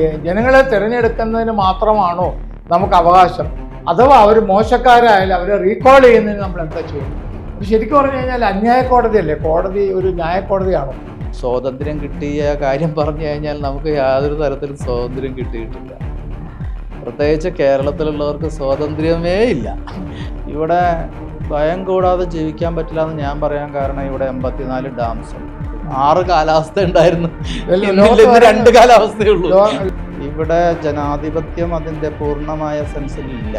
ജനങ്ങളെ തിരഞ്ഞെടുക്കുന്നതിന് മാത്രമാണോ നമുക്ക് അവകാശം? അഥവാ അവർ മോശക്കാരായാലും അവരെ റീകോൾ ചെയ്യുന്നതിന് നമ്മൾ എന്താ ചെയ്യും? ശരിക്കും പറഞ്ഞു കഴിഞ്ഞാൽ അന്യായ കോടതിയല്ലേ? കോടതി ഒരു ന്യായ കോടതിയാണോ? സ്വാതന്ത്ര്യം കിട്ടിയ കാര്യം പറഞ്ഞു കഴിഞ്ഞാൽ നമുക്ക് യാതൊരു തരത്തിലും സ്വാതന്ത്ര്യം കിട്ടിയിട്ടില്ല. പ്രത്യേകിച്ച് കേരളത്തിലുള്ളവർക്ക് സ്വാതന്ത്ര്യമേ ഇല്ല. ഇവിടെ ഭയം കൂടാതെ ജീവിക്കാൻ പറ്റില്ല എന്ന് ഞാൻ പറയാൻ കാരണം ഇവിടെ എൺപത്തിനാല് ഡാംസ് ഉണ്ട്. ആറ് കാലാവസ്ഥ ഉണ്ടായിരുന്നു. രണ്ട് കാലാവസ്ഥയേ ഉള്ളൂ. ഇവിടെ ജനാധിപത്യം അതിന്റെ പൂർണമായ സെൻസിൽ ഇല്ല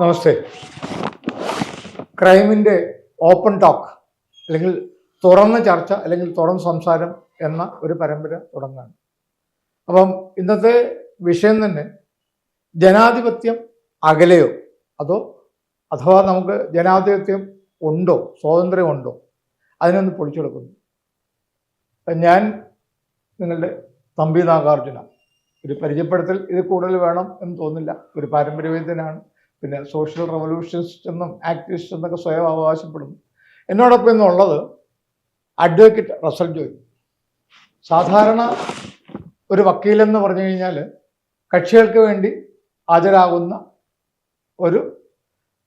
നമസ്തേ. ക്രൈമിന്റെ ഓപ്പൺ ടോക്ക് അല്ലെങ്കിൽ തുറന്ന ചർച്ച അല്ലെങ്കിൽ തുറന്ന സംസാരം എന്ന ഒരു പരമ്പര തുടങ്ങാണ്. അപ്പം ഇന്നത്തെ വിഷയം തന്നെ ജനാധിപത്യം അകലെയോ അതോ അഥവാ നമുക്ക് ജനാധിപത്യം ഉണ്ടോ സ്വാതന്ത്ര്യമുണ്ടോ അതിനൊന്ന് പൊളിച്ചെടുക്കുന്നു ഞാൻ നിങ്ങളുടെ തമ്പി നാഗാർജുന. ഒരു പരിചയപ്പെടുത്തൽ ഇത് കൂടുതൽ വേണം എന്ന് തോന്നില്ല ഒരു പാരമ്പര്യവേദ്യനാണ്. പിന്നെ സോഷ്യൽ റവല്യൂഷനിസ്റ്റ് എന്നും ആക്ടിവിസ്റ്റ് എന്നൊക്കെ സ്വയം അവകാശപ്പെടുന്നു. എന്നോടൊപ്പം ഇന്നുള്ളത് അഡ്വക്കേറ്റ് റസൽ ജോയ്. സാധാരണ ഒരു വക്കീലെന്ന് പറഞ്ഞു കഴിഞ്ഞാൽ കക്ഷികൾക്ക് വേണ്ടി ഹാജരാകുന്ന ഒരു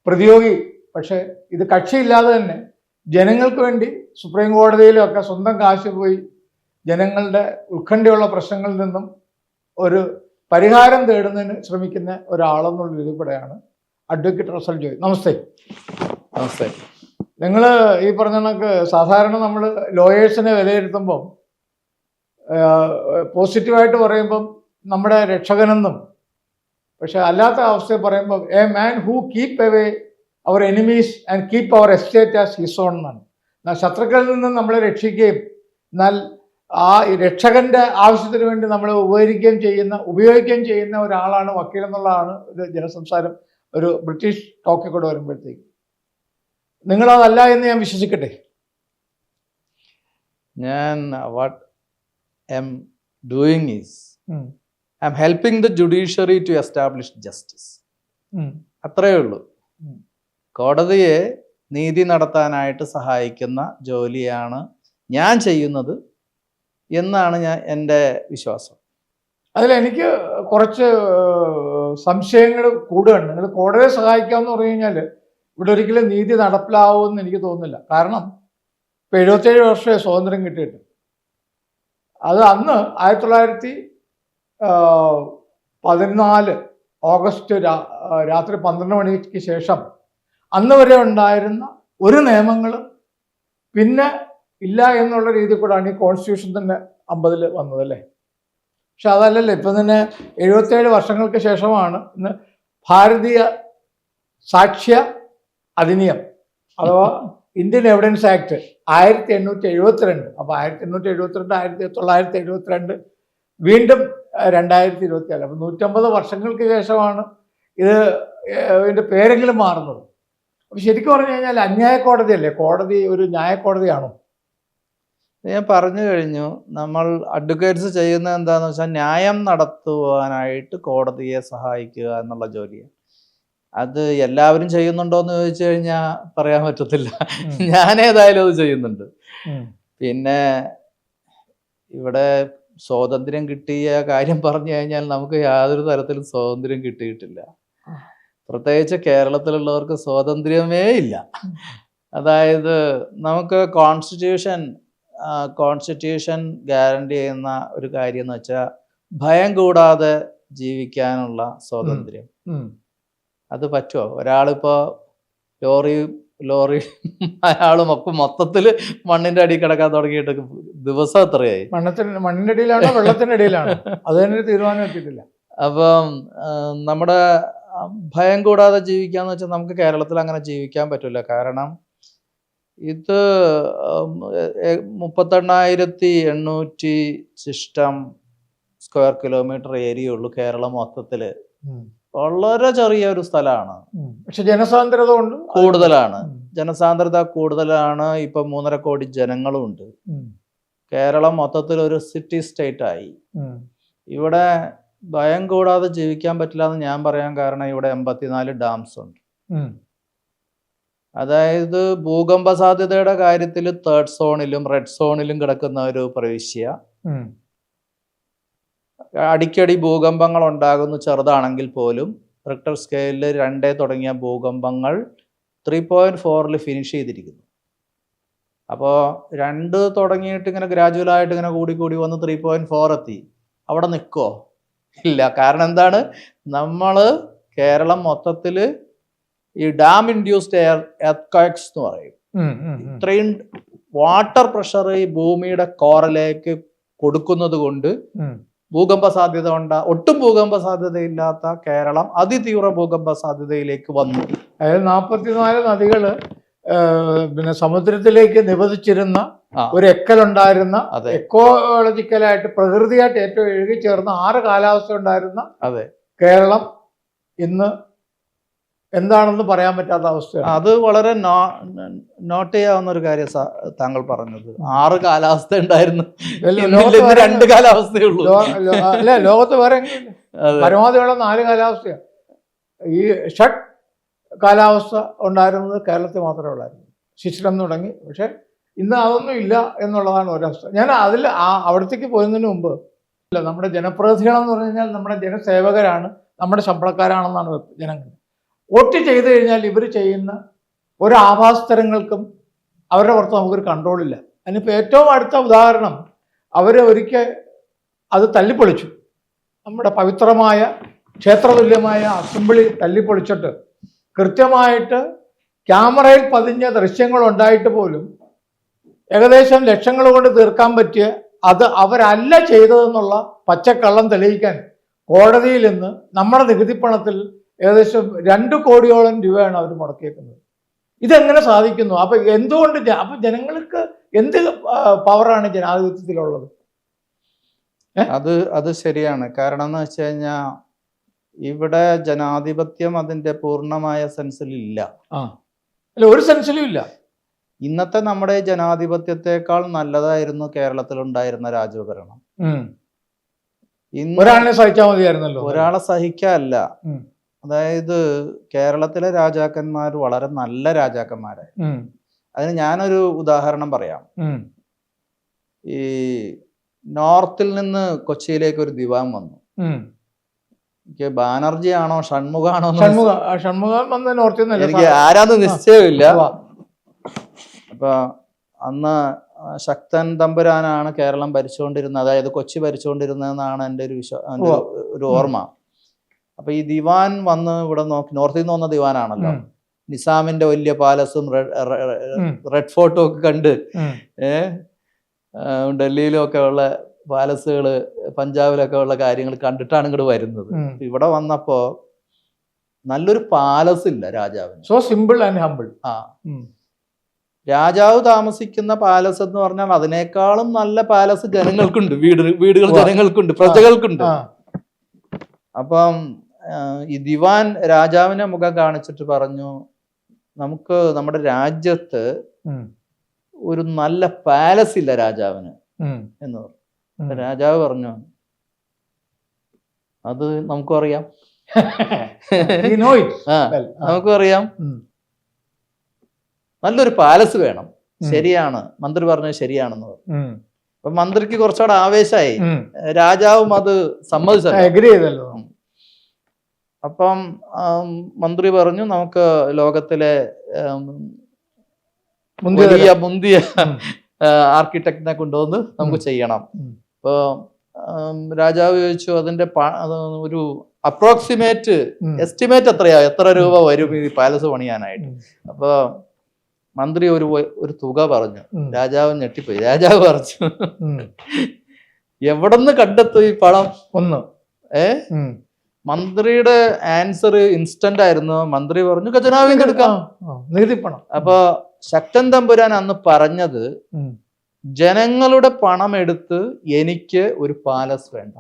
പ്രതിയോഗി. പക്ഷേ ഇത് കക്ഷിയില്ലാതെ തന്നെ ജനങ്ങൾക്ക് വേണ്ടി സുപ്രീം കോടതിയിലൊക്കെ സ്വന്തം കാശ് പോയി ജനങ്ങളുടെ ഉത്കണ്ഠയുള്ള പ്രശ്നങ്ങളിൽ നിന്നും ഒരു പരിഹാരം തേടുന്നതിന് ശ്രമിക്കുന്ന ഒരാളെന്നുള്ള രീതിപ്പെടെയാണ് അഡ്വക്കേറ്റ് റസൽ ജോയ്. നമസ്തേ. നമസ്തേ. നിങ്ങൾ ഈ പറഞ്ഞ കണക്ക് സാധാരണ നമ്മൾ ലോയേഴ്സിനെ വിലയിരുത്തുമ്പം പോസിറ്റീവായിട്ട് പറയുമ്പം നമ്മുടെ രക്ഷകനെന്നും പക്ഷെ അല്ലാത്ത അവസ്ഥയിൽ പറയുമ്പോൾ a man who keep away our enemies and keep our estate as his own എന്നാണ്. എന്നാൽ ശത്രുക്കളിൽ നിന്നും നമ്മളെ രക്ഷിക്കുകയും എന്നാൽ ആ രക്ഷകന്റെ ആവശ്യത്തിന് വേണ്ടി നമ്മൾ ഉപകരിക്കുകയും ചെയ്യുന്ന ഉപയോഗിക്കുകയും ചെയ്യുന്ന ഒരാളാണ് വക്കീൽ എന്നുള്ളതാണ് ഒരു ജനസംസാരം ഒരു ബ്രിട്ടീഷ് ടോക്കിൽ കൂടെ വരുമ്പോഴത്തേക്ക്. നിങ്ങളതല്ല എന്ന് ഞാൻ വിശ്വസിക്കട്ടെ. ഞാൻ what am doing is. I am helping the judiciary to establish justice അത്രയേ ഉള്ളൂ. കോടതിയെ നീതി നടത്താനായിട്ട് സഹായിക്കുന്ന ജോലിയാണ് ഞാൻ ചെയ്യുന്നത്. എന്നാണ് ഞാൻ എന്റെ വിശ്വാസം. അതിൽ എനിക്ക് കുറച്ച് സംശയങ്ങൾ കൂടുകയാണ് നിങ്ങൾ കോടതിയെ സഹായിക്കാമെന്ന് പറഞ്ഞു കഴിഞ്ഞാൽ ഇവിടെ ഒരിക്കലും നീതി നടപ്പിലാവുമെന്ന് എനിക്ക് തോന്നുന്നില്ല. കാരണം ഇപ്പം എഴുപത്തേഴ് വർഷമേ സ്വാതന്ത്ര്യം കിട്ടിയിട്ട് അത് അന്ന് ആയിരത്തി തൊള്ളായിരത്തി പതിനാല് ഓഗസ്റ്റ് രാത്രി പന്ത്രണ്ട് മണിക്ക് ശേഷം അന്ന് വരെ ഉണ്ടായിരുന്ന ഒരു നിയമങ്ങളും പിന്നെ ഇല്ല എന്നുള്ള രീതി കൂടാണ് ഈ കോൺസ്റ്റിറ്റ്യൂഷൻ തന്നെ അമ്പതിൽ വന്നത് അല്ലേ? പക്ഷെ അതല്ലല്ലോ ഇപ്പം തന്നെ എഴുപത്തേഴ് വർഷങ്ങൾക്ക് ശേഷമാണ് ഇന്ന് ഭാരതീയ സാക്ഷ്യ അധിനിയം അഥവാ ഇന്ത്യൻ എവിഡൻസ് ആക്ട് ആയിരത്തി എണ്ണൂറ്റി എഴുപത്തിരണ്ട് അപ്പോൾ ആയിരത്തി എണ്ണൂറ്റി എഴുപത്തിരണ്ട് ആയിരത്തി തൊള്ളായിരത്തി എഴുപത്തിരണ്ട് വീണ്ടും രണ്ടായിരത്തി ഇരുപത്തി നാല് അപ്പം നൂറ്റമ്പത് വർഷങ്ങൾക്ക് ശേഷമാണ് ഇത് ഇതിന്റെ പേരെങ്കിലും മാറുന്നത്. അപ്പം ശരിക്കും പറഞ്ഞു കഴിഞ്ഞാൽ അന്യായ കോടതിയല്ലേ കോടതി ഒരു ന്യായ കോടതിയാണോ ഞാൻ പറഞ്ഞു കഴിഞ്ഞു നമ്മൾ അഡ്വക്കേറ്റ്സ് ചെയ്യുന്നത് എന്താന്ന് വെച്ചാൽ ന്യായം നടത്തുവാനായിട്ട് കോടതിയെ സഹായിക്കുക എന്നുള്ള ജോലിയാണ്. അത് എല്ലാവരും ചെയ്യുന്നുണ്ടോ എന്ന് ചോദിച്ചു കഴിഞ്ഞാൽ പറയാൻ പറ്റത്തില്ല. ഞാൻ ഏതായാലും അത് ചെയ്യുന്നുണ്ട്. പിന്നെ ഇവിടെ സ്വാതന്ത്ര്യം കിട്ടിയ കാര്യം പറഞ്ഞു കഴിഞ്ഞാൽ നമുക്ക് യാതൊരു തരത്തിലും സ്വാതന്ത്ര്യം കിട്ടിയിട്ടില്ല. പ്രത്യേകിച്ച് കേരളത്തിലുള്ളവർക്ക് സ്വാതന്ത്ര്യമേ ഇല്ല. അതായത് നമുക്ക് കോൺസ്റ്റിറ്റ്യൂഷൻ കോൺസ്റ്റിറ്റ്യൂഷൻ ഗ്യാരണ്ടി ചെയ്യുന്ന ഒരു കാര്യം എന്ന് വെച്ചാൽ ഭയം കൂടാതെ ജീവിക്കാനുള്ള സ്വാതന്ത്ര്യം. അത് പറ്റുമോ ഒരാളിപ്പോ ലോറി ലോറി അയാളും ഒക്കെ മൊത്തത്തിൽ മണ്ണിന്റെ അടി കിടക്കാൻ തുടങ്ങിയിട്ട് ദിവസം എത്രയായി? മണ്ണത്തിന് മണ്ണിന്റെ അടിയിലാണോ വെള്ളത്തിന്റെ അടിയിലാണോ? അത് തന്നെ തീരുമാനം എത്തിയിട്ടില്ല അപ്പം നമ്മുടെ ഭയം കൂടാതെ ജീവിക്കാന്ന് വെച്ചാൽ നമുക്ക് കേരളത്തിൽ അങ്ങനെ ജീവിക്കാൻ പറ്റില്ല കാരണം ഇത് മുപ്പത്തെണ്ണായിരത്തി എണ്ണൂറ്റി സിസ്റ്റം സ്ക്വയർ കിലോമീറ്റർ ഏരിയ ഉള്ളൂ കേരളം മൊത്തത്തിൽ. വളരെ ചെറിയ ഒരു സ്ഥലമാണ് പക്ഷെ ജനസാന്ദ്രത കൂടുതലാണ്. ജനസാന്ദ്രത കൂടുതലാണ്. ഇപ്പൊ മൂന്നര കോടി ജനങ്ങളും ഉണ്ട്. കേരളം മൊത്തത്തിൽ ഒരു സിറ്റി സ്റ്റേറ്റ് ആയി ഇവിടെ ഭയം കൂടാതെ ജീവിക്കാൻ പറ്റില്ല എന്ന് ഞാൻ പറയാൻ കാരണം ഇവിടെ എൺപത്തിനാല് ഡാംസ് ഉണ്ട്. അതായത് ഭൂകമ്പ സാധ്യതയുടെ കാര്യത്തിൽ തേർഡ് സോണിലും റെഡ് സോണിലും കിടക്കുന്ന ഒരു പ്രവിശ്യ. അടിക്കടി ഭൂകമ്പങ്ങൾ ഉണ്ടാകുന്നു ചെറുതാണെങ്കിൽ പോലും. റിക്ടർ സ്കെയിലിൽ രണ്ടേ തുടങ്ങിയ ഭൂകമ്പങ്ങൾ ത്രീ പോയിന്റ് ഫോറിൽ ഫിനിഷ് ചെയ്തിരിക്കുന്നു. അപ്പോൾ രണ്ട് തുടങ്ങിയിട്ട് ഇങ്ങനെ ഗ്രാജുവലായിട്ട് ഇങ്ങനെ കൂടി കൂടി വന്ന് ത്രീ പോയിന്റ് ഫോർ എത്തി. അവിടെ നിൽക്കുമോ ഇല്ല. കാരണം എന്താണ്? നമ്മൾ കേരളം മൊത്തത്തിൽ ഈ ഡാം ഇൻഡ്യൂസ്ഡ് എയർ എർക്കോക്സ് എന്ന് പറയും. ഇത്രയും വാട്ടർ പ്രഷർ ഈ ഭൂമിയുടെ കോറിലേക്ക് കൊടുക്കുന്നത് കൊണ്ട് ഭൂകമ്പ സാധ്യത ഉണ്ട ഒട്ടും ഭൂകമ്പ സാധ്യതയില്ലാത്ത കേരളം അതിതീവ്ര ഭൂകമ്പ സാധ്യതയിലേക്ക് വന്നു. അതായത് നാൽപ്പത്തിനാല് നദികൾ പിന്നെ സമുദ്രത്തിലേക്ക് നിവദിച്ചിരുന്ന. ഒരു എക്കലുണ്ടായിരുന്ന എക്കോളജിക്കലായിട്ട് പ്രകൃതിയായിട്ട് ഏറ്റവും എഴുകി ചേർന്ന ആറ് കാലാവസ്ഥ ഉണ്ടായിരുന്ന അതെ. കേരളം ഇന്ന് എന്താണെന്ന് പറയാൻ പറ്റാത്ത അവസ്ഥയാണ്. അത് വളരെ നോട്ട് ചെയ്യാവുന്ന ഒരു കാര്യം താങ്കൾ പറഞ്ഞത്. ആറ് കാലാവസ്ഥ ഉണ്ടായിരുന്നു. രണ്ട് കാലാവസ്ഥയേ ഉള്ളൂ. ലോ- ലോ- അല്ല ലോകത്ത് വേറെ. പരമാവധിയുള്ള നാല് കാലാവസ്ഥയാണ്. ഈ ഷട്ട് കാലാവസ്ഥ ഉണ്ടായിരുന്നത് കേരളത്തിൽ മാത്രമേ ഉള്ളായിരുന്നു. ശിശിരം തുടങ്ങി. പക്ഷെ ഇന്ന് അതൊന്നും ഇല്ല എന്നുള്ളതാണ് ഒരവസ്ഥ. ഞാൻ അതിൽ ആ അവിടത്തേക്ക് പോകുന്നതിന് മുമ്പ് ഇല്ല നമ്മുടെ ജനപ്രതിനിധികളെന്ന് പറഞ്ഞു കഴിഞ്ഞാൽ നമ്മുടെ ജനസേവകരാണ് നമ്മുടെ ശമ്പളക്കാരാണെന്നാണ് ജനങ്ങൾ. വോട്ട് ചെയ്തു കഴിഞ്ഞാൽ ഇവർ ചെയ്യുന്ന ഒരു ആഭാസത്തരങ്ങൾക്കും അവരുടെ പുറത്ത് നമുക്കൊരു കൺട്രോളില്ല അതിനിപ്പോൾ ഏറ്റവും അടുത്ത ഉദാഹരണം അവർ ഒരിക്കൽ അത് തല്ലിപ്പൊളിച്ചു. നമ്മുടെ പവിത്രമായ ക്ഷേത്രതുല്യമായ അസംബ്ലി തല്ലിപ്പൊളിച്ചിട്ട് കൃത്യമായിട്ട് ക്യാമറയിൽ പതിഞ്ഞ ദൃശ്യങ്ങൾ ഉണ്ടായിട്ട് പോലും ഏകദേശം ലക്ഷങ്ങൾ കൊണ്ട് തീർക്കാൻ പറ്റിയ അത് അവരല്ല ചെയ്തതെന്നുള്ള പച്ചക്കള്ളം തെളിയിക്കാൻ കോടതിയിൽ നിന്ന് നമ്മുടെ നികുതിപ്പണത്തിൽ ഏകദേശം രണ്ട് കോടിയോളം രൂപയാണ് അവർ മുടക്കിയേക്കുന്നത്. ഇതെങ്ങനെ സാധിക്കുന്നു? അപ്പൊ എന്തുകൊണ്ട് അപ്പൊ ജനങ്ങൾക്ക് എന്ത് പവറാണ് ജനാധിപത്യത്തിലുള്ളത്? അത് അത് ശരിയാണ്. കാരണം എന്ന് വെച്ച് കഴിഞ്ഞാൽ ഇവിടെ ജനാധിപത്യം അതിന്റെ പൂർണമായ സെൻസിൽ ഇല്ല അല്ല ഒരു സെൻസിലും ഇല്ല. ഇന്നത്തെ നമ്മുടെ ജനാധിപത്യത്തെക്കാൾ നല്ലതായിരുന്നു കേരളത്തിൽ ഉണ്ടായിരുന്ന രാജഭരണം ഒരാളെ സഹിക്കാൻ മതിയായിരുന്നല്ലോ. ഒരാളെ സഹിക്കാല്ല. അതായത് കേരളത്തിലെ രാജാക്കന്മാർ വളരെ നല്ല രാജാക്കന്മാരായിരുന്നു. ഉം. അതിന് ഞാനൊരു ഉദാഹരണം പറയാം. ഈ നോർത്തിൽ നിന്ന് കൊച്ചിയിലേക്ക് ഒരു ദിവാൻ വന്നു. എനിക്ക് ബാനർജി ആണോ ഷൺമുഖാണോ ഷൺമുഖ വന്ന നോർത്തിൽ എനിക്ക്? ആരാന്ന് നിശ്ചയമില്ല. അപ്പൊ അന്ന് ശക്തൻ തമ്പുരാനാണ് കേരളം ഭരിച്ചുകൊണ്ടിരുന്നത്. അതായത് കൊച്ചി ഭരിച്ചുകൊണ്ടിരുന്നതെന്നാണ് എന്റെ ഒരു വിശ്വാ ഒരു ഓർമ്മ. അപ്പൊ ഈ ദിവാൻ വന്ന് ഇവിടെ നോക്കി നോർത്തിൽ നിന്ന് വന്ന ദിവാനാണല്ലോ. നിസാമിന്റെ വലിയ പാലസും റെഡ് ഫോർട്ടും ഒക്കെ കണ്ട് ഡൽഹിയിലും ഒക്കെ ഉള്ള പാലസുകൾ പഞ്ചാബിലൊക്കെ ഉള്ള കാര്യങ്ങൾ കണ്ടിട്ടാണ് ഇങ്ങോട്ട് വരുന്നത്. ഇവിടെ വന്നപ്പോ നല്ലൊരു പാലസ് ഇല്ല രാജാവിന്. സോ സിമ്പിൾ ആൻഡ് ഹമ്പിൾ ആ. രാജാവ് താമസിക്കുന്ന പാലസ് എന്ന് പറഞ്ഞാൽ അതിനേക്കാളും നല്ല പാലസ് ജനങ്ങൾക്കുണ്ട്. വീട് വീടുകൾ ജനങ്ങൾക്കുണ്ട് പ്രജകൾക്കുണ്ട്. അപ്പം ഈ ദിവാൻ രാജാവിനെ മുഖം കാണിച്ചിട്ട് പറഞ്ഞു നമുക്ക് നമ്മുടെ രാജ്യത്ത് ഒരു നല്ല പാലസ് ഇല്ല രാജാവിന്. എന്ന് പറഞ്ഞു. രാജാവ് പറഞ്ഞു അത് നമുക്കും അറിയാം. നമുക്കും അറിയാം. നല്ലൊരു പാലസ് വേണം. ശരിയാണ്. മന്ത്രി പറഞ്ഞത് ശരിയാണെന്ന് പറഞ്ഞു. അപ്പൊ മന്ത്രിക്ക് കുറച്ചുകൂടെ ആവേശമായി. രാജാവും അത് സമ്മതിച്ചല്ലോ. അപ്പം മന്ത്രി പറഞ്ഞു നമുക്ക് ലോകത്തിലെ മുന്തിയ വലിയ മുന്തിയ. ആർക്കിടെക്റ്റിനെ കൊണ്ടുവന്ന് നമുക്ക് ചെയ്യണം. ഉം. രാജാവ് ചോദിച്ചു അതിന്റെ ഒരു അപ്രോക്സിമേറ്റ് എസ്റ്റിമേറ്റ് എത്രയാ? എത്ര രൂപ വരും ഈ പാലസ് പണിയാനായിട്ട്? അപ്പോൾ അപ്പൊ മന്ത്രി ഒരു ഒരു തുക പറഞ്ഞു. രാജാവ് ഞെട്ടിപ്പോയി. രാജാവ് പറഞ്ഞു. എവിടെന്ന് കണ്ടെത്തും ഈ പണം? ഒന്ന്. ഏ. മന്ത്രിയുടെ ആൻസർ ഇൻസ്റ്റന്റ് ആയിരുന്നു. മന്ത്രി പറഞ്ഞു ഖജനാവിൽ നിന്ന് എടുക്കാം. നികുതി പണം. അപ്പൊ ശക്തൻ തമ്പുരാൻ അന്ന് പറഞ്ഞത് ജനങ്ങളുടെ പണം എടുത്ത് എനിക്ക് ഒരു പാലസ് വേണ്ട.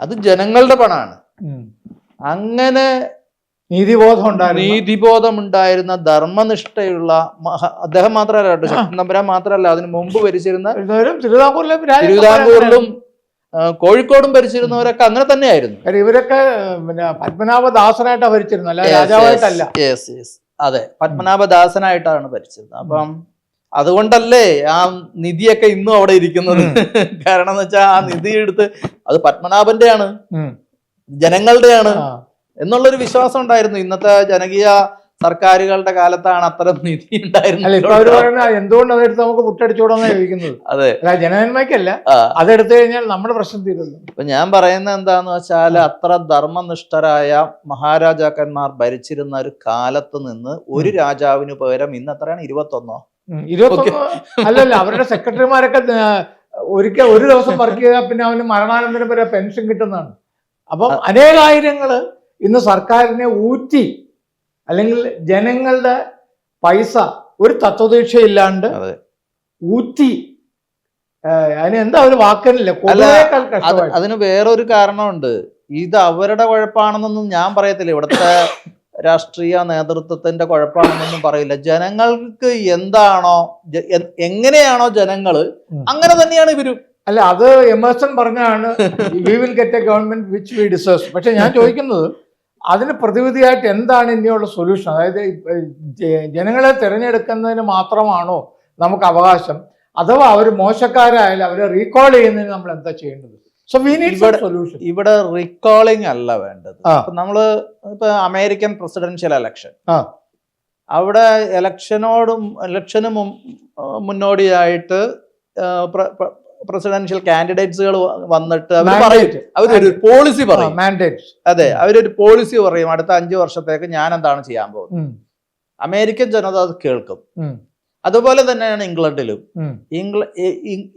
അത് ജനങ്ങളുടെ പണമാണ് അങ്ങനെ നീതിബോധം ഉണ്ടായിരുന്നു. നീതിബോധമുണ്ടായിരുന്ന ധർമ്മനിഷ്ഠയുള്ള മഹ- അദ്ദേഹം മാത്രമല്ല കേട്ടോ ശക്തൻ തമ്പുരാൻ മാത്രമല്ല അതിന് മുമ്പ് ഭരിച്ചിരുന്ന തിരുവിതാംകൂറിലെ കോഴിക്കോടും ഭരിച്ചിരുന്നവരൊക്കെ അങ്ങനെ തന്നെയായിരുന്നു. കാര്യം ഇവരൊക്കെ പിന്നെ പത്മനാഭദാസനായിട്ടാ ഭരിച്ചിരുന്നത് അല്ല രാജാവായിട്ടല്ല. യെസ് യെസ് അതെ പത്മനാഭദാസനായിട്ടാണ് ഭരിച്ചിരുന്നത്. അപ്പം അതുകൊണ്ടല്ലേ ആ നിധിയൊക്കെ ഇന്നും അവിടെ ഇരിക്കുന്നത്? കാരണം എന്ന് വെച്ചാൽ ആ നിധി എടുത്ത് അത് പത്മനാഭന്റെയാണ്. ജനങ്ങളുടെയാണ്. എന്നുള്ളൊരു വിശ്വാസം ഉണ്ടായിരുന്നു. ഇന്നത്തെ ജനകീയ സർക്കാരുകളുടെ കാലത്താണ് അത്തരം നിധി ഉണ്ടായിരുന്നത്. എന്തുകൊണ്ട് അതെടുത്ത് നമുക്ക് പുട്ടടിച്ചോടാന്നാ ചോദിക്കുന്നത്? അതെ. ജനനന്മയ്ക്കല്ല. അതെടുത്തു കഴിഞ്ഞാൽ നമ്മുടെ പ്രശ്നം തീരുന്നു ഇപ്പൊ ഞാൻ പറയുന്നത് എന്താന്ന് വെച്ചാൽ അത്ര ധർമ്മനിഷ്ഠരായ മഹാരാജാക്കന്മാർ ഭരിച്ചിരുന്ന ഒരു കാലത്ത് നിന്ന് ഒരു രാജാവിന് പകരം ഇന്ന് എത്രയാണ്? ഇരുപത്തൊന്നോ. ഇരുപത്തൊന്ന് അല്ലല്ല അവരുടെ സെക്രട്ടറിമാരൊക്കെ ഒരിക്കൽ ഒരു ദിവസം വർക്ക് ചെയ്താൽ പിന്നെ അവന് മരണാനന്തരം വരെ പെൻഷൻ കിട്ടുന്നതാണ്. അപ്പം അനേകായിരങ്ങൾ ഇന്ന് സർക്കാരിനെ ഊറ്റി അല്ലെങ്കിൽ ജനങ്ങളുടെ പൈസ ഒരു തത്വദീക്ഷയില്ലാണ്ട് ഊറ്റി അതിനെന്താ അതിന് എന്താ ഒരു വാക്കനില്ല? അതിന് വേറൊരു കാരണമുണ്ട്. ഇത് അവരുടെ കുഴപ്പമാണെന്നൊന്നും ഞാൻ പറയത്തില്ല. ഇവിടുത്തെ രാഷ്ട്രീയ നേതൃത്വത്തിന്റെ കുഴപ്പമാണെന്നൊന്നും പറയില്ല. ജനങ്ങൾക്ക് എന്താണോ എങ്ങനെയാണോ ജനങ്ങൾ അങ്ങനെ തന്നെയാണ് ഇവരും. അല്ല അത് എമേഴ്സൺ പറഞ്ഞാണ് we will get a government which we deserve പക്ഷെ ഞാൻ ചോദിക്കുന്നത് അതിന് പ്രതിവിധിയായിട്ട് എന്താണ് ഇനിയുള്ള സൊല്യൂഷൻ അതായത് ജനങ്ങളെ തിരഞ്ഞെടുക്കുന്നതിന് മാത്രമാണോ നമുക്ക് അവകാശം? അഥവാ അവർ മോശക്കാരായാലും അവരെ റീകോൾ ചെയ്യുന്നതിന് നമ്മൾ എന്താ ചെയ്യേണ്ടത്? സോ വി നീഡ് സൊല്യൂഷൻ ഇവിടെ റീകോളിംഗ് അല്ല വേണ്ടത്. നമ്മൾ ഇപ്പൊ നമ്മൾ ഇപ്പൊ അമേരിക്കൻ പ്രസിഡൻഷ്യൽ എലക്ഷൻ. അവിടെ എലക്ഷനോടും ഇലക്ഷന് മുന്നോടിയായിട്ട് പ്രസിഡൻഷ്യൽ കാൻഡിഡേറ്റ്സുകൾ വന്നിട്ട് അവർ പറയും. അവരൊരു പോളിസി പറയും. മാൻഡേറ്റ് അതെ അവരൊരു പോളിസി പറയും. അടുത്ത അഞ്ചു വർഷത്തേക്ക് ഞാൻ എന്താണ് ചെയ്യാൻ പോകുന്നത്? അമേരിക്കൻ ജനത അത് കേൾക്കും. അതുപോലെ തന്നെയാണ് ഇംഗ്ലണ്ടിലും.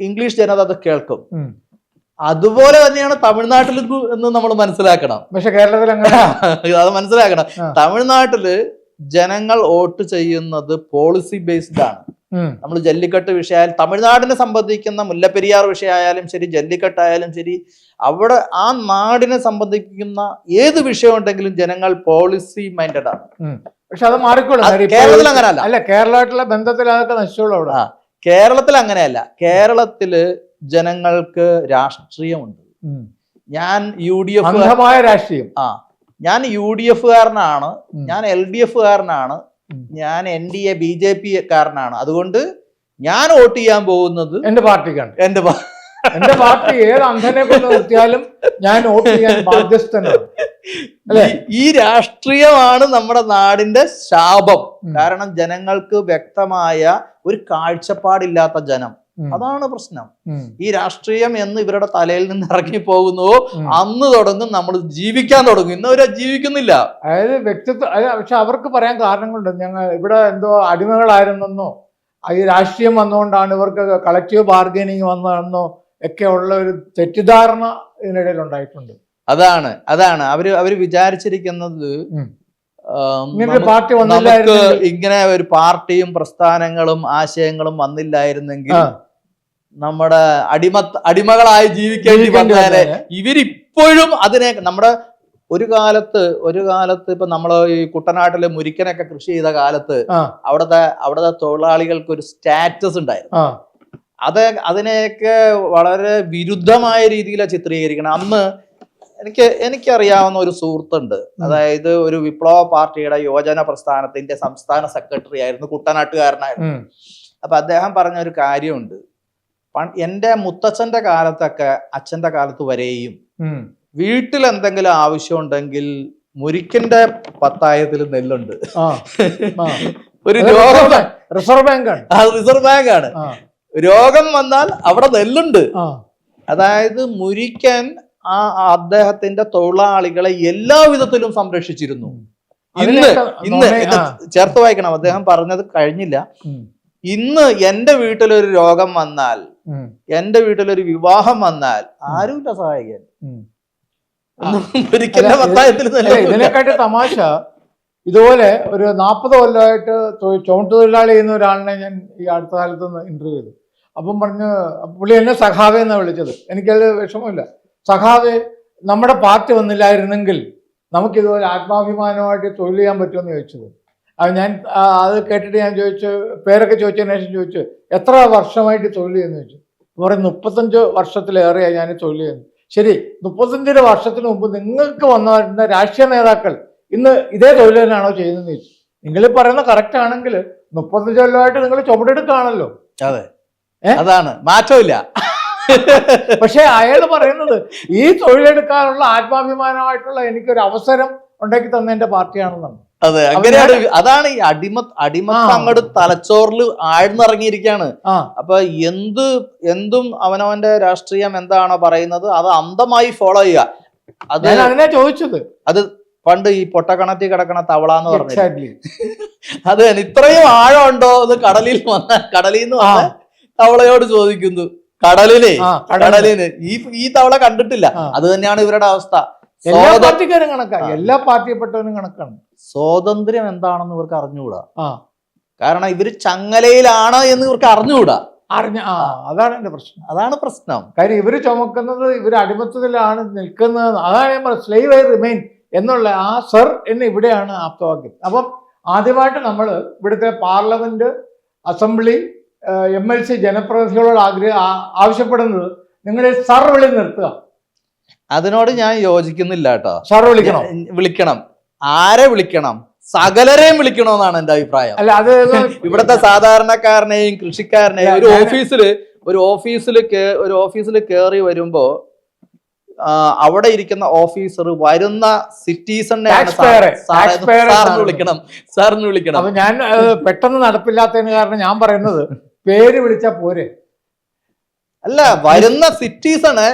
ഇംഗ്ലീഷ് ജനത അത് കേൾക്കും. അതുപോലെ തന്നെയാണ് തമിഴ്നാട്ടിലും എന്ന് നമ്മൾ മനസ്സിലാക്കണം. പക്ഷെ കേരളത്തിൽ അങ്ങനെ അത് മനസ്സിലാക്കണം. തമിഴ്നാട്ടിൽ ജനങ്ങൾ വോട്ട് ചെയ്യുന്നത് പോളിസി ബേസ്ഡ് ആണ്. നമ്മൾ ജല്ലിക്കെട്ട് വിഷയമായാലും തമിഴ്നാടിനെ സംബന്ധിക്കുന്ന മുല്ലപ്പെരിയാർ വിഷയമായാലും ശരി ജല്ലിക്കെട്ടായാലും ശരി അവിടെ ആ നാടിനെ സംബന്ധിക്കുന്ന ഏത് വിഷയം ഉണ്ടെങ്കിലും ജനങ്ങൾ പോളിസി മൈൻഡഡ് ആണ്. പക്ഷെ അത് മാറിക്കോളും. അത് കാര്യം ഇപ്പൊ കേരളത്തിൽ അങ്ങനെയല്ല. അല്ല കേരളമായിട്ടുള്ള ബന്ധത്തിൽ അതൊക്കെ നശിച്ചോളൂ അവിടെ. കേരളത്തിൽ അങ്ങനെയല്ല. കേരളത്തിൽ ജനങ്ങൾക്ക് രാഷ്ട്രീയമുണ്ട്. ഞാൻ യു ഡി എഫ് രാഷ്ട്രീയം. ആ ഞാൻ യു ഡി എഫ് കാരനാണ് ഞാൻ എൽ ഡി എഫ് കാരനാണ് ഉം. ഞാൻ N D A B J P കാരനാണ്. അതുകൊണ്ട് ഞാൻ വോട്ട് ചെയ്യാൻ പോകുന്നത് എന്റെ പാർട്ടിക്കാണ്. എന്റെ എന്റെ പാർട്ടി ഏത് അന്ധനെ കൊണ്ട് നിർത്തിയാലും ഞാൻ വോട്ട് ചെയ്യാൻ ബാധ്യസ്ഥനാണ്. അല്ലെ? ഈ- രാഷ്ട്രീയമാണ് നമ്മുടെ നാടിന്റെ ശാപം. കാരണം ജനങ്ങൾക്ക് വ്യക്തമായ ഒരു കാഴ്ചപ്പാടില്ലാത്ത ജനം. അതാണ് പ്രശ്നം. ഈ രാഷ്ട്രീയം എന്ന് ഇവരുടെ തലയിൽ നിന്ന് ഇറങ്ങി പോകുന്നു അന്ന് തുടങ്ങും നമ്മൾ ജീവിക്കാൻ തുടങ്ങും. ഇന്ന് അവരെ ജീവിക്കുന്നില്ല. അതായത് വ്യക്തിത്വ പക്ഷെ അവർക്ക് പറയാൻ കാരണങ്ങളുണ്ട്. ഞങ്ങൾ ഇവിടെ എന്തോ അടിമകളായിരുന്നെന്നോ ഈ രാഷ്ട്രീയം വന്നുകൊണ്ടാണ് ഇവർക്ക് കളക്റ്റീവ് ബാർഗനിങ് വന്നതെന്നോ ഒക്കെ ഉള്ള ഒരു തെറ്റിദ്ധാരണ ഇതിനിടയിൽ ഉണ്ടായിട്ടുണ്ട്. അതാണ് അതാണ്. അവർ അവർ വിചാരിച്ചിരിക്കുന്നത് പാർട്ടി ഇങ്ങനെ ഒരു പാർട്ടിയും പ്രസ്ഥാനങ്ങളും ആശയങ്ങളും വന്നില്ലായിരുന്നെങ്കിൽ നമ്മുടെ അടിമ അടിമകളായി ജീവിക്കേണ്ടി വന്നാലേ. ഇവരിപ്പോഴും അതിനെ നമ്മുടെ ഒരു കാലത്ത് ഒരു കാലത്ത് ഇപ്പൊ നമ്മൾ ഈ കുട്ടനാട്ടിൽ മുരിക്കനൊക്കെ കൃഷി ചെയ്ത കാലത്ത് അവിടുത്തെ അവിടുത്തെ തൊഴിലാളികൾക്ക് ഒരു സ്റ്റാറ്റസ് ഉണ്ടായിരുന്നു അത് അതിനെയൊക്കെ വളരെ വിരുദ്ധമായ രീതിയിലാണ് ചിത്രീകരിക്കണം. അന്ന് എനിക്ക് എനിക്കറിയാവുന്ന ഒരു സുഹൃത്തുണ്ട്. അതായത് ഒരു വിപ്ലവ പാർട്ടിയുടെ യോജന പ്രസ്ഥാനത്തിന്റെ സംസ്ഥാന സെക്രട്ടറി ആയിരുന്നു കുട്ടനാട്ടുകാരനായിരുന്നു. അപ്പൊ അദ്ദേഹം പറഞ്ഞ ഒരു കാര്യമുണ്ട്. എന്റെ മുത്തച്ഛന്റെ കാലത്തൊക്കെ അച്ഛന്റെ കാലത്ത് വരെയും വീട്ടിൽ എന്തെങ്കിലും ആവശ്യമുണ്ടെങ്കിൽ മുരിക്കന്റെ പത്തായത്തിൽ നെല്ലുണ്ട്. ഒരു രോഗം റിസർവ് ബാങ്ക്- ആണ് റിസർവ് ബാങ്ക് ആണ് രോഗം വന്നാൽ അവിടെ നെല്ലുണ്ട്. അതായത് മുരിക്കൻ ആ അദ്ദേഹത്തിന്റെ തൊഴിലാളികളെ എല്ലാ വിധത്തിലും സംരക്ഷിച്ചിരുന്നു. ഇന്ന് ഇന്ന് ചേർത്ത് വായിക്കണം. അദ്ദേഹം പറഞ്ഞത് കഴിഞ്ഞില്ല. ഇന്ന് എന്റെ വീട്ടിലൊരു രോഗം വന്നാൽ എന്റെ വീട്ടിലൊരു വിവാഹം വന്നാൽ ആരുമില്ല സഹായിക്കാൻ. ഇതിനെക്കാട്ടി തമാശ ഇതുപോലെ ഒരു നാൽപ്പത് കൊല്ലമായിട്ട് ചുമട്ട് തൊഴിലാളി ചെയ്യുന്ന ഒരാളിനെ ഞാൻ ഈ അടുത്ത കാലത്ത് ഇന്റർവ്യൂ ചെയ്തു. അപ്പം പറഞ്ഞ് പുള്ളി എന്നെ സഖാവേ എന്നാണ് വിളിച്ചത്. എനിക്കത് വിഷമമില്ല. സഖാവെ നമ്മുടെ പാർട്ടി വന്നില്ലായിരുന്നെങ്കിൽ നമുക്കിതുപോലെ ആത്മാഭിമാനമായിട്ട് തൊഴിൽ ചെയ്യാൻ പറ്റുമെന്ന് ചോദിച്ചത്. അത് ഞാൻ അത് കേട്ടിട്ട് ഞാൻ ചോദിച്ചു പേരൊക്കെ ചോദിച്ചതിന് ശേഷം ചോദിച്ചു എത്ര വർഷമായിട്ട് തൊഴിൽ ചെയ്യുന്നു? ചോദിച്ചു. പറയും മുപ്പത്തഞ്ച് വർഷത്തിലേറെയാണ് ഞാൻ തൊഴിൽ ചെയ്യുന്നത്. ശരി മുപ്പത്തഞ്ചര വർഷത്തിന് മുമ്പ് നിങ്ങൾക്ക് വന്നിരുന്ന രാഷ്ട്രീയ നേതാക്കൾ ഇന്ന് ഇതേ തൊഴിൽ തന്നെയാണോ ചെയ്യുന്നതെന്ന് ചോദിച്ചു. നിങ്ങൾ പറയുന്ന കറക്റ്റ് ആണെങ്കിൽ മുപ്പത്തഞ്ച് കൊല്ലമായിട്ട് നിങ്ങൾ ചുമടെടുക്കുകയാണല്ലോ. അതെ? അതാണ്. മാറ്റമില്ല. പക്ഷെ അയാൾ പറയുന്നത് ഈ തൊഴിലെടുക്കാനുള്ള ആത്മാഭിമാനമായിട്ടുള്ള എനിക്കൊരു അവസരം ഉണ്ടാക്കി തന്ന എന്റെ പാർട്ടിയാണെന്നാണ്. അതെ അങ്ങനെയാണ് അതാണ് ഈ അടിമ അടിമത്തം അങ്ങോട്ട് തലച്ചോറിൽ ആഴ്ന്നിറങ്ങിയിരിക്കുകയാണ് അപ്പൊ എന്ത് എന്തും അവനവന്റെ രാഷ്ട്രീയം എന്താണോ പറയുന്നത് അത് അന്ധമായി ഫോളോ ചെയ്യുക. അത് ചോദിച്ചത്. അത് പണ്ട് ഈ പൊട്ടക്കണത്തി കിടക്കണ തവള എന്ന് പറഞ്ഞു അത് ഇത്രയും ഇത്രയും ആഴമുണ്ടോ എന്ന് കടലിൽ വന്ന കടലിൽ നിന്ന് വന്ന തവളയോട് ചോദിക്കുന്നു. കടലിനെ കടലിന്. ഈ ഈ തവള കണ്ടിട്ടില്ല. അത് തന്നെയാണ് ഇവരുടെ അവസ്ഥ. എല്ലാ പാർട്ടിക്കാരും കണക്കാണ്. എല്ലാ പാർട്ടിയിൽപ്പെട്ടവനും കണക്കാണ്. സ്വാതന്ത്ര്യം എന്താണെന്ന് ഇവർക്ക് അറിഞ്ഞുകൂടാ. കാരണം ഇവർ ചങ്ങലയിലാണ് എന്ന് ഇവർക്ക് അറിഞ്ഞുകൂടാ. അറിഞ്ഞ ആ അതാണ് എന്റെ പ്രശ്നം. അതാണ് പ്രശ്നം. കാര്യം ഇവർ ചുമക്കുന്നത് ഇവർ അടിമത്തത്തിലാണ് നിൽക്കുന്നത്. അതാണ് ഞാൻ പറയുന്നത് സ്ലേവ് ഐ റിമെയിൻ എന്നുള്ള ആ സർ എന്ന് ഇവിടെയാണ് ആപ്തവാക്യം. അപ്പം ആദ്യമായിട്ട് നമ്മൾ ഇവിടുത്തെ parliament assembly M L C ജനപ്രതിനിധികളോട് ആഗ്രഹ ആവശ്യപ്പെടുന്നത് നിങ്ങളെ സർ വിളി നിർത്തുക. അതിനോട് ഞാൻ യോജിക്കുന്നില്ല കേട്ടോ. സർ വിളിക്കണം? വിളിക്കണം. ആരെ വിളിക്കണം? സകലരെയും വിളിക്കണമെന്നാണ് എന്റെ അഭിപ്രായം. അല്ല അത് ഇവിടുത്തെ സാധാരണക്കാരനെയും കൃഷിക്കാരനെയും ഒരു ഓഫീസിൽ ഒരു ഓഫീസിൽ ഒരു ഓഫീസിൽ കയറി വരുമ്പോ അവിടെ ഇരിക്കുന്ന ഓഫീസർ വരുന്ന സിറ്റിസണിനെ സാറിന് വിളിക്കണം. സാറിന് വിളിക്കണം. അപ്പൊ ഞാൻ പെട്ടെന്ന് നടപ്പില്ലാത്തതിന് കാരണം ഞാൻ പറയുന്നത് പേര് വിളിച്ച പോരെ. അല്ല വരുന്ന സിറ്റിസണ്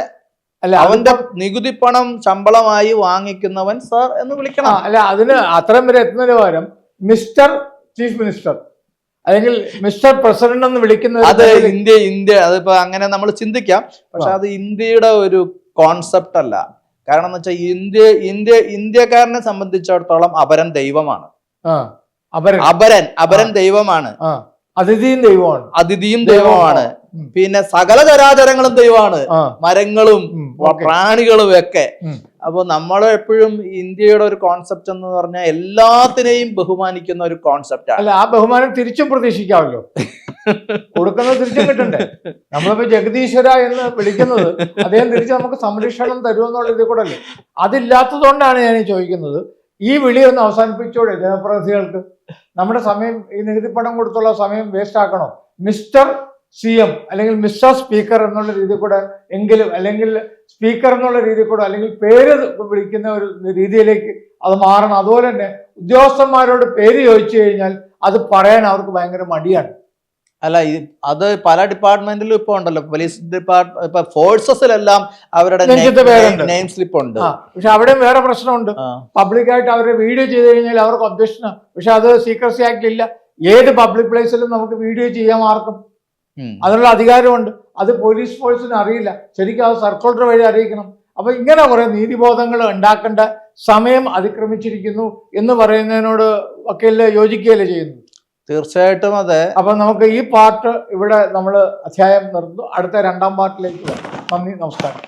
അല്ല അവന്റെ നികുതി പണം ശമ്പളമായി വാങ്ങിക്കുന്നവൻ സർ എന്ന് വിളിക്കണം. അല്ല അതിന് അത്രയും വരെ എത്തുന്നതിന് പകരം മിസ്റ്റർ ചീഫ് മിനിസ്റ്റർ അല്ലെങ്കിൽ മിസ്റ്റർ പ്രസിഡന്റ് എന്ന് വിളിക്കുന്നത് അത് ഇന്ത്യ ഇന്ത്യ അതിപ്പോ അങ്ങനെ നമ്മൾ ചിന്തിക്കാം. പക്ഷെ അത് ഇന്ത്യയുടെ ഒരു കോൺസെപ്റ്റ് അല്ല. കാരണം എന്ന് വെച്ചാൽ ഇന്ത്യ ഇന്ത്യ ഇന്ത്യക്കാരനെ സംബന്ധിച്ചിടത്തോളം അപരൻ ദൈവമാണ്. അവർ അപരൻ. അപരൻ ദൈവമാണ്. അതിഥിയും ദൈവമാണ്. അതിഥിയും ദൈവമാണ്. പിന്നെ സകല ചരാചരങ്ങളും ദൈവമാണ്. മരങ്ങളും. പ്രാണികളും ഒക്കെ. ഉം. അപ്പൊ നമ്മൾ എപ്പോഴും ഇന്ത്യയുടെ ഒരു കോൺസെപ്റ്റ് എന്ന് പറഞ്ഞാൽ എല്ലാത്തിനെയും ബഹുമാനിക്കുന്ന ഒരു കോൺസെപ്റ്റ് അല്ല ആ ബഹുമാനം തിരിച്ചും പ്രതീക്ഷിക്കാമല്ലോ. കൊടുക്കുന്നത് തിരിച്ചും കിട്ടണ്ടേ? നമ്മളിപ്പോ ജഗദീശ്വര എന്ന് വിളിക്കുന്നത് അദ്ദേഹം തിരിച്ച് നമുക്ക് സംരക്ഷണം തരുമെന്നുള്ള ഇതിൽ കൂടെ അല്ലേ അതില്ലാത്തതുകൊണ്ടാണ് ഞാൻ ചോദിക്കുന്നത്. ഈ വിളി ഒന്ന് അവസാനിപ്പിച്ചോടെ ജനപ്രതിനിധികൾക്ക് നമ്മുടെ സമയം ഈ നികുതി പണം കൊടുത്തുള്ള സമയം വേസ്റ്റ് ആക്കണോ? മിസ്റ്റർ സി എം അല്ലെങ്കിൽ മിസ്റ്റർ സ്പീക്കർ എന്നുള്ള രീതിയിൽ കൂടെ എങ്കിലും അല്ലെങ്കിൽ സ്പീക്കർ എന്നുള്ള രീതിയിൽ കൂടെ അല്ലെങ്കിൽ പേര് വിളിക്കുന്ന ഒരു രീതിയിലേക്ക് അത് മാറണം. അതുപോലെ തന്നെ ഉദ്യോഗസ്ഥന്മാരോട് പേര് ചോദിച്ചു കഴിഞ്ഞാൽ അത് പറയാൻ അവർക്ക് ഭയങ്കര മടിയാണ്. അല്ല ഈ അത് പല ഡിപ്പാർട്ട്മെന്റിലും ഇപ്പൊ ഉണ്ടല്ലോ. പോലീസ് ഡിപ്പാർട്ട്മെന്റ് ഇപ്പൊ ഫോഴ്സസിലെല്ലാം അവരുടെ നെയിം സ്ലിപ്പ് ഉണ്ട്. പക്ഷെ അവിടെയും വേറെ പ്രശ്നമുണ്ട്. പബ്ലിക്കായിട്ട് അവരെ വീഡിയോ ചെയ്ത് കഴിഞ്ഞാൽ അവർക്ക് ഒബ്ജക്ഷനാണ് പക്ഷെ അത് സീക്രസി ആക്ട് ഇല്ല. ഏത് പബ്ലിക് പ്ലേസിലും നമുക്ക് വീഡിയോ ചെയ്യാൻ ആർക്കും. അതിനുള്ള അധികാരമുണ്ട്. അത് പോലീസ് ഫോഴ്സിന് അറിയില്ല. ശരിക്കും അത് സർക്കുലർ വഴി അറിയിക്കണം. അപ്പൊ ഇങ്ങനെ കുറെ നീതിബോധങ്ങൾ ഉണ്ടാക്കേണ്ട സമയം അതിക്രമിച്ചിരിക്കുന്നു എന്ന് പറയുന്നതിനോട് ഒക്കെ യോജിക്കുകയല്ലേ ചെയ്യുന്നു തീർച്ചയായിട്ടും അതെ. അപ്പൊ നമുക്ക് ഈ പാർട്ട് ഇവിടെ നമ്മൾ അധ്യായം നിർത്തുന്നു. അടുത്ത രണ്ടാം പാർട്ടിലേക്ക് നന്ദി നമസ്കാരം.